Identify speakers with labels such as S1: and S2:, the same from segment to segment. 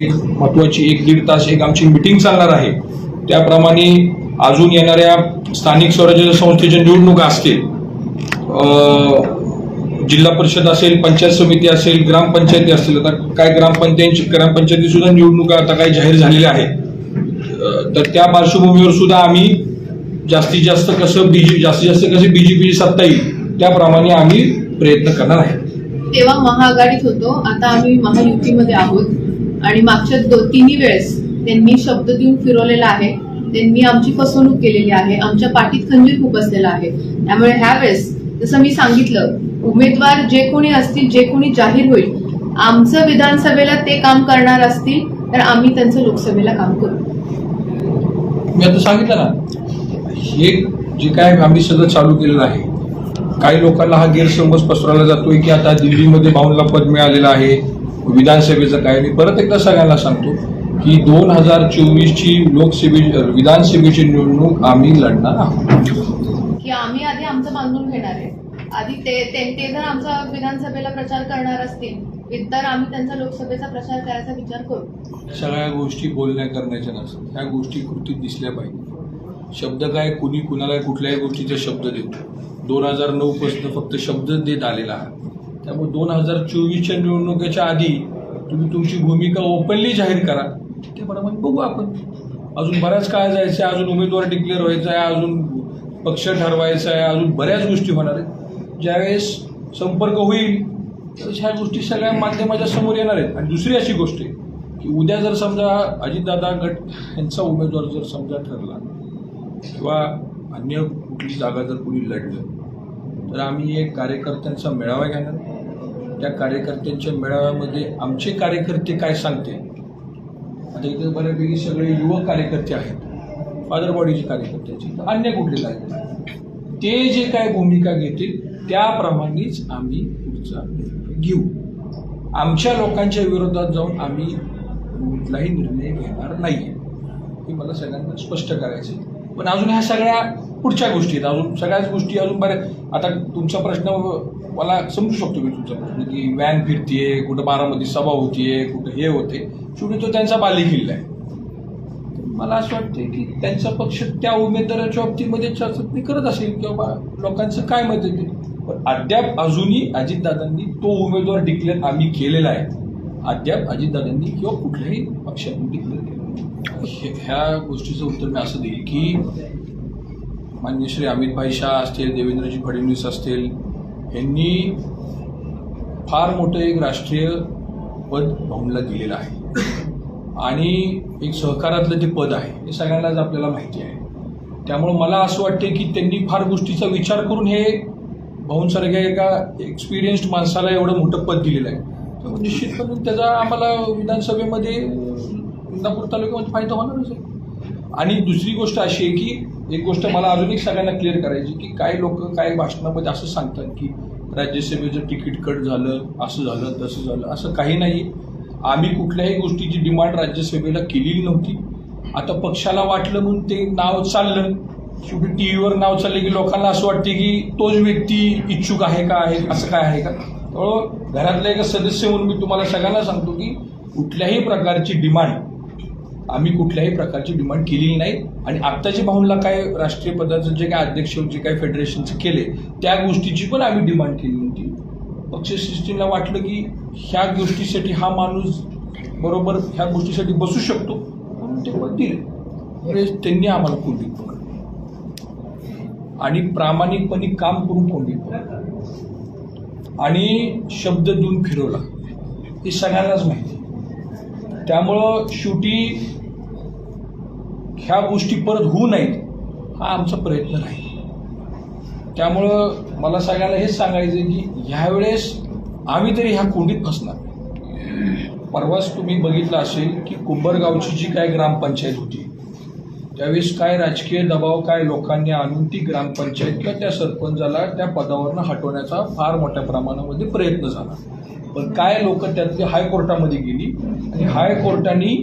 S1: एक महत्वाची एक दीड तास एक आमची मिटिंग चालणार आहे. त्याप्रमाणे अजून येणाऱ्या स्थानिक स्वराज्य संस्थेच्या निवडणुका असतील जिल्हा परिषद असेल पंचायत समिती असेल ग्रामपंचायती असतील आता काय ग्रामपंचायती ग्रामपंचायती सुद्धा निवडणुका आता काही जाहीर झालेल्या आहेत. तर त्या पार्श्वभूमीवर सुद्धा आम्ही जास्तीत जास्त कसं बीजे जास्तीत जास्त कसं बीजेपीची सत्ता येईल त्याप्रमाणे आम्ही प्रयत्न करणार आहे.
S2: तेव्हा महाआघाडीत होतो आता आम्ही महायुतीमध्ये आहोत. आणि मागच्या दो तिन्ही वेळेस त्यांनी शब्द देऊन फिरवलेला आहे. त्यांनी आमची फसवणूक केलेली आहे. आमच्या पाठीत खंजीर खुपसलेला आहे. त्यामुळे ह्या वेळेस जसं मी सांगितलं उमेदवार जे कोणी असतील जे कोणी जाहीर होईल आमचं विधानसभेला ते काम करणार असतील तर आम्ही त्यांचं लोकसभेला काम करू.
S1: मी आता सांगितलं ना हे जे काय आम्ही सगळं चालू केलेलं आहे काही लोकांना हा गैरसमज पसरवला जातोय की आता दिल्लीमध्ये भाऊनला पद मिळालेलं आहे. विधानसभेचं काय मी परत एकदा सगळ्यांना सांगतो की दोन हजार चोवीसची लोकसभे विधानसभेची निवडणूक आम्ही लढणार आहोत.
S2: की आम्ही आधी आमचं बांधून घेणार आहे. आधी ते ते ते जर आमचा विधानसभेला प्रचार करणार असतील तर आम्ही त्यांचा लोकसभेचा प्रचार करायचा विचार करू.
S1: सगळ्या गोष्टी बोलण्या करण्याच्या नसतात. ह्या गोष्टी कृतीत दिसल्या पाहिजे शब्द काय कुणी कुणाला कुठल्याही गोष्टीचे शब्द देतो दोन हजार नऊ फक्त शब्द देत आलेला आहात. त्यामुळे दोन हजार चोवीसच्या निवडणुकीच्या आधी तुम्ही तुमची भूमिका ओपनली जाहीर करा. त्याप्रमाणे बघू आपण. अजून बऱ्याच काळ जायचं आहे अजून उमेदवार डिक्लेअर व्हायचा आहे अजून पक्ष ठरवायचा आहे अजून बऱ्याच गोष्टी होणार आहेत. ज्यावेळेस संपर्क होईल त्यावेळेस ह्या गोष्टी सगळ्या माध्यमाच्या समोर येणार आहेत. आणि दुसरी अशी गोष्ट आहे की उद्या जर समजा अजितदादा गट यांचा उमेदवार जर समजा ठरला किंवा अन्य कुठली जागा जर कोणी लढलं तर आम्ही एक कार्यकर्त्यांचा मेळावा घेणार. त्या कार्यकर्त्यांच्या मेळाव्यामध्ये आमचे कार्यकर्ते काय सांगते? आता इथे बऱ्यापैकी सगळे युवक कार्यकर्ते आहेत. फादर बॉडीचे कार्यकर्त्याचे तर अन्य कुठले कार्यकर्ते ते जे काय भूमिका घेतील त्याप्रमाणेच आम्ही पुढचा निर्णय घेऊ. आमच्या लोकांच्या विरोधात जाऊन आम्ही कुठलाही निर्णय घेणार नाही हे मला सगळ्यांना स्पष्ट करायचं आहे. पण अजून ह्या सगळ्या पुढच्या गोष्टी आहेत अजून सगळ्याच गोष्टी अजून बऱ्या आता तुमचा प्रश्न मला समजू शकतो मी तुमचा प्रश्न की व्हॅन फिरतीये कुठं बारामती सभा होतीये कुठं हे होते. शेवटी तो त्यांचा बालेकिल्ला आहे. मला असं वाटतं की त्यांचा पक्ष त्या उमेदवाराच्या बाबतीमध्ये चाचपणी करत असेल किंवा बा लोकांचं काय मत आहे ते. पण अद्याप अजूनही अजितदादांनी तो उमेदवार डिक्लेअर आम्ही केलेला आहे. अद्याप अजितदादांनी किंवा कुठल्याही पक्षातून डिक्लेअर केलं हे- ह्या गोष्टीचं उत्तर मी असं देईल की मान्य श्री अमित भाई शाह असतील देवेंद्रजी फडणवीस असतील यांनी फार मोठं एक राष्ट्रीय पद भाऊनला दिलेलं आहे. आणि एक सहकारातलं जे पद आहे हे सगळ्यांनाच आपल्याला माहिती आहे. त्यामुळं मला असं वाटते की त्यांनी फार गोष्टीचा विचार करून हे भाऊंसारख्या एका एक्सपिरियन्स्ड माणसाला एवढं मोठं पद दिलेलं आहे. तर निश्चितपणे त्याचा आम्हाला विधानसभेमध्ये इंदापूर तालुक्यामध्ये फायदा होणारच आहे. आणि दुसरी गोष्ट अशी आहे की एक गोष्ट मला अजून एक सगळ्यांना क्लिअर करायची की काही लोक काही भाषणामध्ये असं सांगतात की राज्यसभेचं तिकीट कट झालं असं झालं तसं झालं असं काही नाही. आम्ही कुठल्याही गोष्टीची डिमांड राज्यसभेला केलेली नव्हती. आता पक्षाला वाटलं म्हणून ते नाव चाललं. शेवटी टी व्हीवर नाव चाललं की लोकांना असं वाटते की तोच व्यक्ती इच्छुक आहे का आहे असं काय आहे का? त्यामुळं घरातला एक सदस्य म्हणून मी तुम्हाला सगळ्यांना सांगतो की कुठल्याही प्रकारची डिमांड आम्ही कुठल्याही प्रकारची डिमांड केलेली नाही. आणि आत्ताच्या भाऊनला काय राष्ट्रीय पदाचं जे काय अध्यक्ष जे काय फेडरेशनचे केले त्या गोष्टीची पण आम्ही डिमांड केली होती. पक्ष सिस्टीमला वाटलं की ह्या गोष्टीसाठी हा माणूस बरोबर ह्या गोष्टीसाठी बसू शकतो. म्हणून ते दिले. त्यांनी आम्हाला कोंडीत पकडलं. आणि प्रामाणिकपणे काम करून कोंडीत पकडलं. आणि शब्द देऊन फिरवला. हे सगळ्यांनाच माहिती. त्यामुळं शेवटी ह्या गोष्टी परत होऊ नयेत हा आमचा प्रयत्न राहील त्यामुळं मला सगळ्यांना हेच सांगायचं की ह्यावेळेस आम्ही तरी ह्या कोंडीत फसणार. परवाच तुम्ही बघितलं असेल की कुंभरगावची जी काय ग्रामपंचायत होती त्यावेळेस काय राजकीय दबाव काय लोकांनी आणून ती ग्रामपंचायत किंवा त्या सरपंचाला त्या पदावरनं हटवण्याचा फार मोठ्या प्रमाणामध्ये प्रयत्न झाला. पण काय लोक त्यातली हायकोर्टामध्ये गेली आणि हायकोर्टाने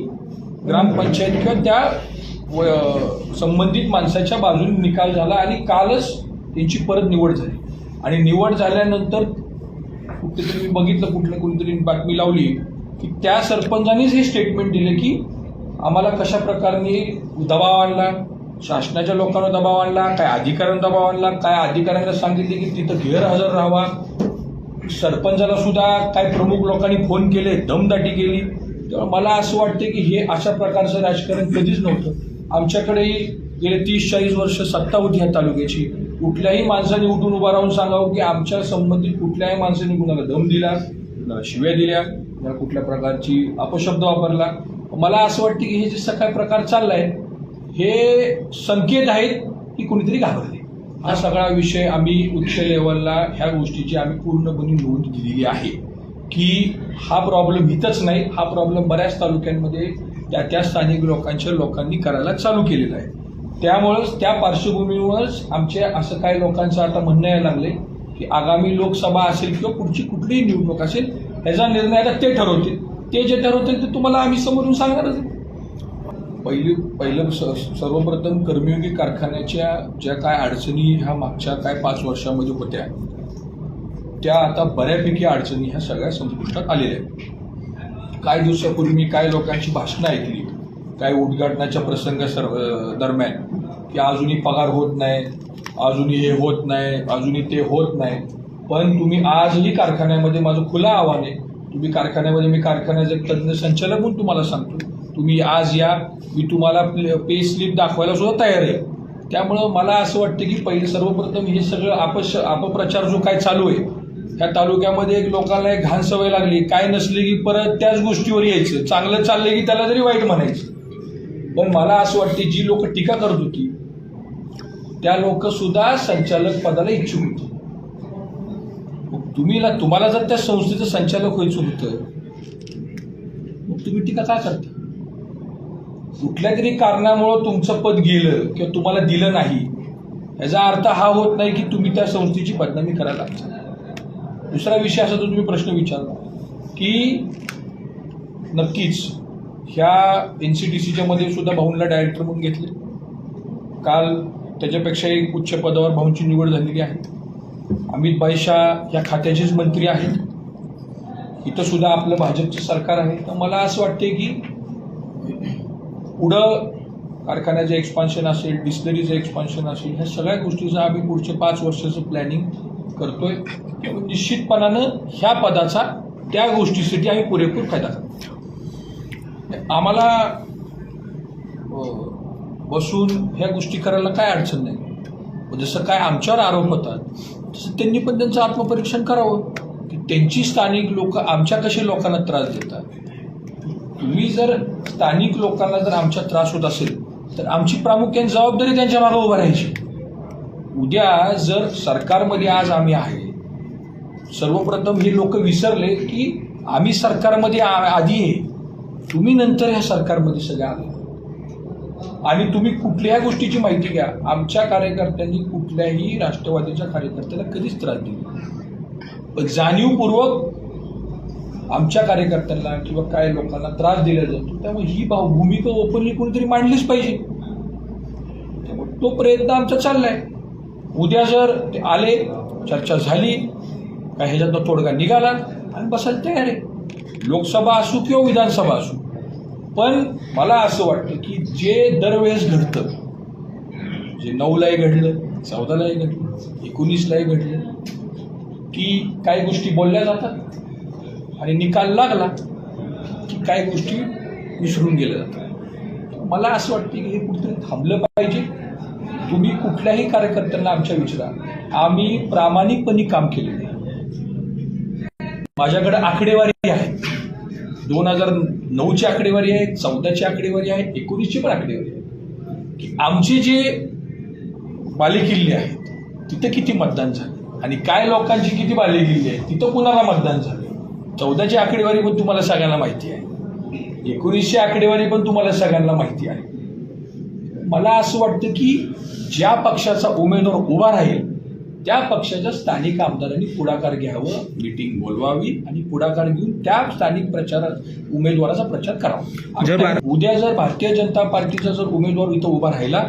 S1: ग्रामपंचायत किंवा त्या व- संबंधित माणसाच्या बाजूने निकाल झाला आणि कालच त्यांची परत निवड झाली. आणि निवड झाल्यानंतर कुठेतरी मी बघितलं कुठलं कोणीतरी बातमी लावली की त्या सरपंचानेच हे स्टेटमेंट दिले की आम्हाला कशा प्रकारे दबाव आणला शासनाच्या लोकांना दबाव आणला काय अधिकाऱ्यांना दबाव आणला काय अधिकाऱ्यांना सांगितले की तिथं गैरहजर राहावा. सरपंचाला सुद्धा काय प्रमुख लोकांनी फोन केले दमदाटी केली. तेव्हा मला असं वाटतं की हे अशा प्रकारचं राजकारण कधीच नव्हतं. आमच्याकडेही गेले तीस चाळीस वर्ष सत्ता होती ह्या तालुक्याची. कुठल्याही माणसाने उठून उभा राहून सांगावं की आमच्या संबंधित कुठल्याही माणसाने कुणाला दम दिला कुणाला शिव्या दिल्या कुणाला कुठल्या प्रकारची अपशब्द वापरला. मला असं वाटतं की हे जे सकाळ प्रकार चाललाय हे संकेत आहेत की कुणीतरी घाबरले. हा सगळा विषय आम्ही उच्च लेवलला ह्या गोष्टीची आम्ही पूर्णपणे नोंद दिलेली आहे. की हा प्रॉब्लेम इथंच नाही हा प्रॉब्लेम बऱ्याच तालुक्यांमध्ये त्या त्या स्थानिक लोकांच्या लोकांनी करायला चालू केलेला आहे त्यामुळंच त्या पार्श्वभूमीवरच आमचे असं काही लोकांचं आता म्हणणं यायला लागले की आगामी लोकसभा असेल किंवा पुढची कुठलीही निवडणूक असेल याचा निर्णय आता ते ठरवतील ते जे ठरवतील ते तुम्हाला आम्ही समोरून सांगणारच आहे. पहिली पहिलं स- सर्वप्रथम कर्मयोगी कारखान्याच्या ज्या काय अडचणी ह्या मागच्या काय पाच वर्षामध्ये होत्या त्या आता बऱ्यापैकी अडचणी ह्या सगळ्या संपुष्टात आलेल्या आहेत. काही दिवसापूर्वी मी काय लोकांची भाषणं ऐकली. काही उद्घाटनाच्या प्रसंग सर दरम्यान की अजूनही पगार होत नाही अजूनही हे होत नाही अजूनही ते होत नाही. पण तुम्ही आजही कारखान्यामध्ये माझं खुलं आव्हान आहे. तुम्ही कारखान्यामध्ये मी कारखान्याचे तज्ज्ञ संचालक म्हणून तुम्हाला सांगतो. तुम्ही आज या मी तुम्हाला पे स्लिप दाखवायला सुद्धा तयार आहे. त्यामुळं मला असं वाटतं की पहिले सर्वप्रथम हे सगळं अपश अपप्रचार जो काय चालू आहे ह्या तालुक्यामध्ये एक लोकांना एक घाण सवय लागली. काय नसली की परत त्याच गोष्टीवर यायचं. चांगलं चाललं की त्याला तरी वाईट म्हणायचं. पण मला असं वाटते जी लोक टीका करत होती त्या लोक सुद्धा संचालक पदाला इच्छुक होती. मग तुम्ही तुम्हाला जर त्या संस्थेचं संचालक व्हायचं होतं मग तुम्ही टीका काय करता? कुठल्या तरी कारणामुळं तुमचं पद गेलं किंवा तुम्हाला दिलं नाही याचा अर्थ हा होत नाही की तुम्ही त्या संस्थेची बदनामी करायला लागता. दुसरा विषय असा जो तुम्ही प्रश्न विचारला की नक्कीच ह्या एन सी डी सीच्या मध्ये सुद्धा भाऊंना डायरेक्टर म्हणून घेतले. काल त्याच्यापेक्षाही उच्च पदावर भाऊंची निवड झालेली आहे. अमित भाई या खात्याचेच मंत्री आहेत. इथं सुद्धा आपलं भाजपचं सरकार आहे. तर मला असं वाटते की पुढं कारखान्याचं एक्सपान्शन असेल डिस्टरीचं एक्सपान्शन असेल ह्या सगळ्या गोष्टीचं आम्ही पुढचे पाच वर्षाचं प्लॅनिंग करतोय की निश्चितपणानं ह्या पदाचा त्या गोष्टीसाठी आम्ही पुरेपूर फायदा करतो आम्हाला बसून ह्या गोष्टी करायला काय अडचण नाही. जसं काय आमच्यावर आरोप होतात तसं त्यांनी पण त्यांचं आत्मपरीक्षण करावं. की त्यांची स्थानिक लोक आमच्या कसे लोकांना त्रास देतात? तुम्ही जर स्थानिक लोकांना जर आमच्या त्रास होत असेल तर आमची प्रामुख्याने जबाबदारी त्यांच्या मागे उभं राहायची. उद्या जर सरकारमध्ये आज आम्ही आहे सर्वप्रथम हे लोक विसरले की आम्ही सरकारमध्ये आ- आधी आहे. तुम्ही नंतर ह्या सरकारमध्ये सगळ्या आले. आणि तुम्ही कुठल्याही गोष्टीची माहिती घ्या. आमच्या कार्यकर्त्यांनी कुठल्याही राष्ट्रवादीच्या कार्यकर्त्याला कधीच त्रास दिला पण जाणीवपूर्वक आमच्या कार्यकर्त्यांना किंवा काय लोकांना त्रास दिला जातो. त्यामुळे ही भाव भूमिका ओपनली कोणीतरी मांडलीच पाहिजे. त्यामुळे तो प्रयत्न आमचा चाललाय. उद्या जर ते आले चर्चा झाली काय ह्याच्यातनं तोडगा निघाला आणि बसायला तयार आहे. लोकसभा असू किंवा विधानसभा असू. पण मला असं वाटतं की जे दरवेळेस घडतं जे नऊलाही घडलं चौदालाही घडलं एकोणीसलाही घडलं की काही गोष्टी बोलल्या जातात आणि निकाल लागला की काही गोष्टी विसरून गेल्या जातात. मला असं वाटतं की हे कुठेतरी थांबलं पाहिजे. तुम्ही कुठल्याही कार्यकर्त्यांना आमच्या विचारा. आम्ही प्रामाणिकपणे काम केले माझ्याकडे आकडेवारी आहे. दोन हजार नऊची आकडेवारी आहे चौदाची आकडेवारी आहे एकोणीसची पण आकडेवारी आहे. की आमचे जे बालेकिल्ले आहेत तिथं किती मतदान झाले? आणि काय लोकांची किती बालेकिल्ले आहेत तिथं कुणाला मतदान झालं? चौदाची आकडेवारी पण तुम्हाला सगळ्यांना माहिती आहे. एकोणीसची आकडेवारी पण तुम्हाला सगळ्यांना माहिती आहे. मला असं वाटतं की ज्या पक्षाचा उमेदवार उभा राहील त्या पक्षाच्या स्थानिक आमदारांनी पुढाकार घ्यावं मिटिंग बोलवावी आणि पुढाकार घेऊन त्या स्थानिक प्रचार उमेदवाराचा प्रचार करावा. उद्या जर भारतीय जनता पार्टीचा जर उमेदवार इथं उभा राहिला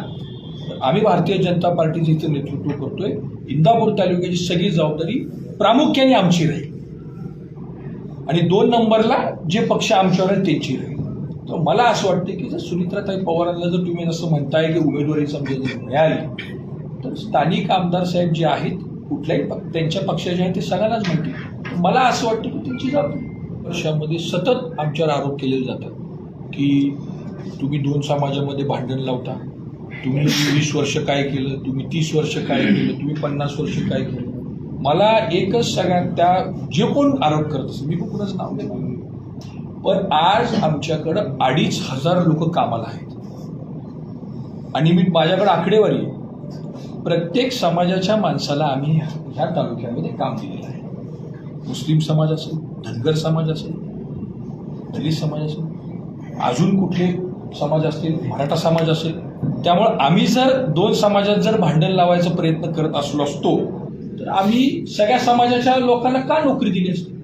S1: तर आम्ही भारतीय जनता पार्टीचं इथं नेतृत्व करतोय. इंदापूर तालुक्याची सगळी जबाबदारी प्रामुख्याने आमची राहील. आणि दोन नंबरला जे पक्ष आमच्यावर आहेत त्यांची राहील. तर मला असं वाटतं की जर सुनित्राताई पवारांना जर तुम्ही जसं म्हणताय की उमेदवारी समजा जर मिळाली तर स्थानिक आमदार साहेब जे आहेत कुठल्याही पक्ष त्यांच्या पक्षाचे आहेत ते सगळ्यांनाच म्हणतील. मला असं वाटतं की त्यांची जबाबदारी वर्षामध्ये सतत आमच्यावर आरोप केलेले जातात की तुम्ही दोन समाजामध्ये भांडण लावता तुम्ही वीस वर्ष काय केलं तुम्ही तीस वर्ष काय केलं तुम्ही पन्नास वर्ष काय केलं. मला एकच सगळ्यात त्या जे कोण आरोप करत असेल मी पण नाव नाही. पण आज आमच्याकडं अडीच हजार लोक कामाला आहेत. आणि मी माझ्याकडं आकडेवारी प्रत्येक समाजाच्या माणसाला आम्ही ह्या तालुक्यामध्ये काम दिलेलं आहे. मुस्लिम समाज असेल धनगर समाज असेल दलित समाज असेल अजून कुठले समाज असतील मराठा समाज असेल त्यामुळं आम्ही जर दोन समाजात जर भांडण लावायचा प्रयत्न करत असलो असतो तर आम्ही सगळ्या समाजाच्या लोकांना का नोकरी दिली असती?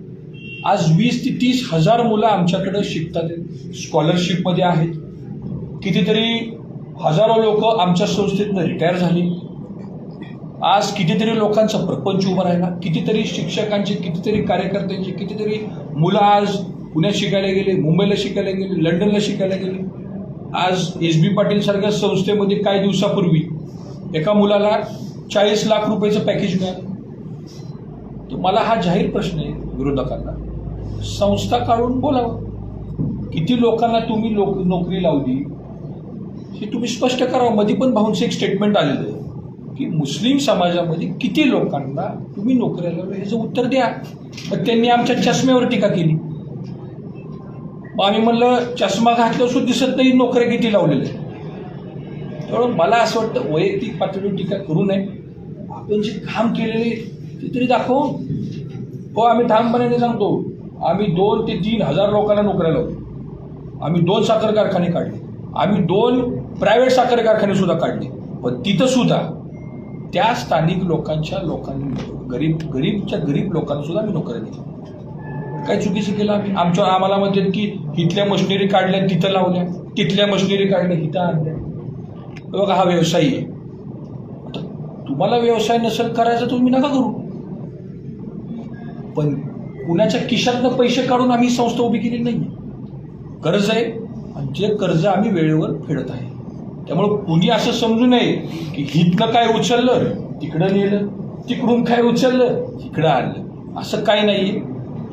S1: आज वीस ते तीस हजार मुलं आमच्याकडं शिकतात. स्कॉलरशिपमध्ये आहेत. कितीतरी हजारो लोक आमच्या संस्थेतनं रिटायर झाली. आज कितीतरी लोकांचा प्रपंच उभा राहिला. कितीतरी शिक्षकांचे कितीतरी कार्यकर्त्यांचे कितीतरी मुलं आज पुण्यात शिकायला गेले मुंबईला शिकायला गेले लंडनला शिकायला गेले. आज एस बी पाटील सारख्या संस्थेमध्ये काही दिवसापूर्वी एका मुलाला चाळीस लाख रुपयाचं पॅकेज मिळालं. तर मला हा जाहीर प्रश्न आहे विरोधकांना. संस्था काढून बोलावं. किती लोकांना तुम्ही लोक नोकरी लावली हे तुम्ही स्पष्ट करावं. मध्ये पण भाऊंचं एक स्टेटमेंट आलेलं आहे की मुस्लिम समाजामध्ये किती लोकांना तुम्ही नोकऱ्या लावल्या ह्याचं उत्तर द्या. मग त्यांनी आमच्या चष्म्यावर टीका केली. मग आम्ही म्हणलं चष्मा घातल्यावर सुद्धा दिसत नाही नोकऱ्या किती लावलेल्या त्यामुळे मला असं वाटतं वैयक्तिक पातळीवर टीका करू नये. आपण जे काम केलेले ते तरी दाखव. हो आम्ही ठामपणाने सांगतो. आम्ही दोन ते तीन हजार लोकांना नोकऱ्या लावतो आम्ही दोन साखर कारखाने काढले. आम्ही दोन प्रायव्हेट साखर कारखाने सुद्धा काढले. पण तिथं सुद्धा त्या स्थानिक लोकांच्या लोकांनी गरीब गरीबच्या गरीब लोकांना सुद्धा आम्ही नोकऱ्या दिल्या. काय चुकीचं केलं आम्ही. आमच्या आम्हाला म्हणतात की इथल्या मशिनरी काढल्या तिथं लावल्या. तिथल्या मशिनरी काढल्या इथं आणल्या. बघा हा व्यवसाय आहे. तुम्हाला व्यवसाय नसेल करायचा तुम्ही नका करू. पण कुणाच्या किशातनं पैसे काढून आम्ही संस्था उभी केली नाही कर्ज आहे आणि जे कर्ज आम्ही वेळेवर फेडत आहे. त्यामुळे कुणी असं समजू नये की हितनं काय उचललं तिकडं नेलं तिकडून काय उचललं इकडं आणलं. असं काय नाही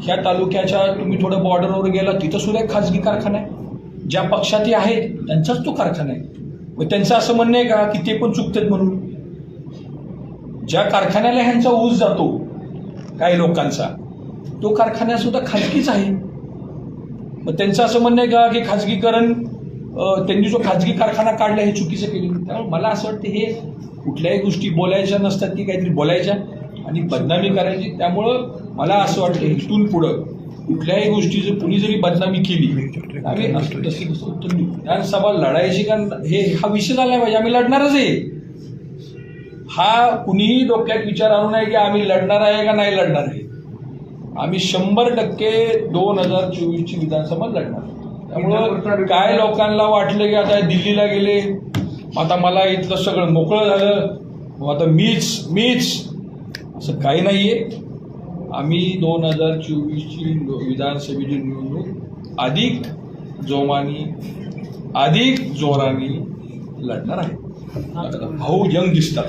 S1: ह्या तालुक्याच्या तुम्ही थोडं बॉर्डरवर गेला तिथं सुद्धा एक खाजगी कारखाना आहे. ज्या पक्षात आहेत त्यांचाच तो कारखाना आहे. मग त्यांचं असं म्हणणं आहे का की ते पण चुकतात म्हणून? ज्या कारखान्याला ह्यांचा ऊस जातो काही लोकांचा तो कारखाना सुद्धा खाजगीच आहे. मग त्यांचं असं म्हणणं आहे का की खाजगीकरण त्यांनी जो खाजगी कारखाना काढला हे चुकीचं केलं त्यामुळे मला असं वाटतं हे कुठल्याही गोष्टी बोलायच्या नसतात की काहीतरी बोलायच्या आणि बदनामी करायची. त्यामुळं मला असं वाटतं इथून पुढं कुठल्याही गोष्टी जर कुणी जरी बदनामी केली आम्ही असं विधानसभा लढायची का हे हा विषय झाला पाहिजे. आम्ही लढणारच आहे. हा कुणीही डोक्यात विचार आणू नये की आम्ही लढणार आहे का नाही लढणार आहे. आम्ही शंभर टक्के दोन हजार चोवीसची विधानसभा लढणार. त्यामुळं काय लोकांना वाटलं की आता दिल्लीला गेले? आता मला इथलं सगळं मोकळं झालं. मग आता मीच मीच. असं काही नाही आहे आम्ही दोन हजार चोवीसची विधानसभेची निवडणूक अधिक जोमानी अधिक जोराने लढणार आहे. भाऊ यंग दिसतात.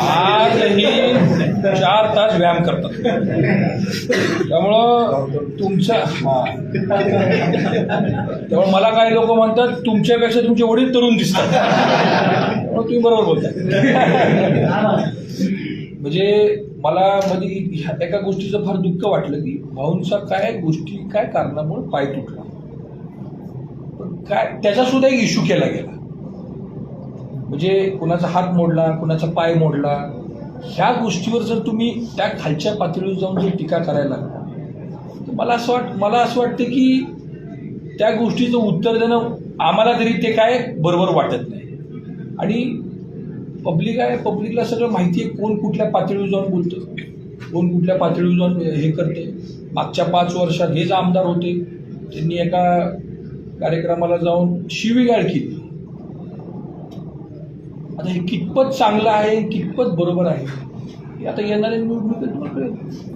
S1: आजही चार तास व्यायाम करतात. त्यामुळं तुमच्या हा. त्यामुळे मला काही लोक म्हणतात तुमच्यापेक्षा तुमचे वडील तरुण दिसतात. तुम्ही बरोबर बोलता म्हणजे मला मध्ये ह्या एका गोष्टीचं फार दुःख वाटलं की भाऊंचा काय गोष्टी काय कारणामुळे पाय तुटला. काय त्याचा सुद्धा एक इश्यू केला गेला. म्हणजे कुणाचा हात मोडला कुणाचा पाय मोडला ह्या गोष्टीवर जर तुम्ही त्या खालच्या पातळीवर जाऊन जर टीका करायला लागला तर मला असं वाट मला असं वाटतं की त्या गोष्टीचं उत्तर देणं आम्हाला तरी ते काय बरोबर वाटत नाही. आणि पब्लिक आहे पब्लिकला सगळं माहिती आहे कोण कुठल्या पातळीवर जाऊन बोलतं कोण कुठल्या पातळीवर जाऊन हे करते मागच्या पाच वर्षात हेच आमदार होते त्यांनी एका कार्यक्रमाला जाऊन शिवीगाळ केली आता हे कितपत चांगलं आहे कितपत बरोबर आहे आता येणाऱ्या निवडणुकीत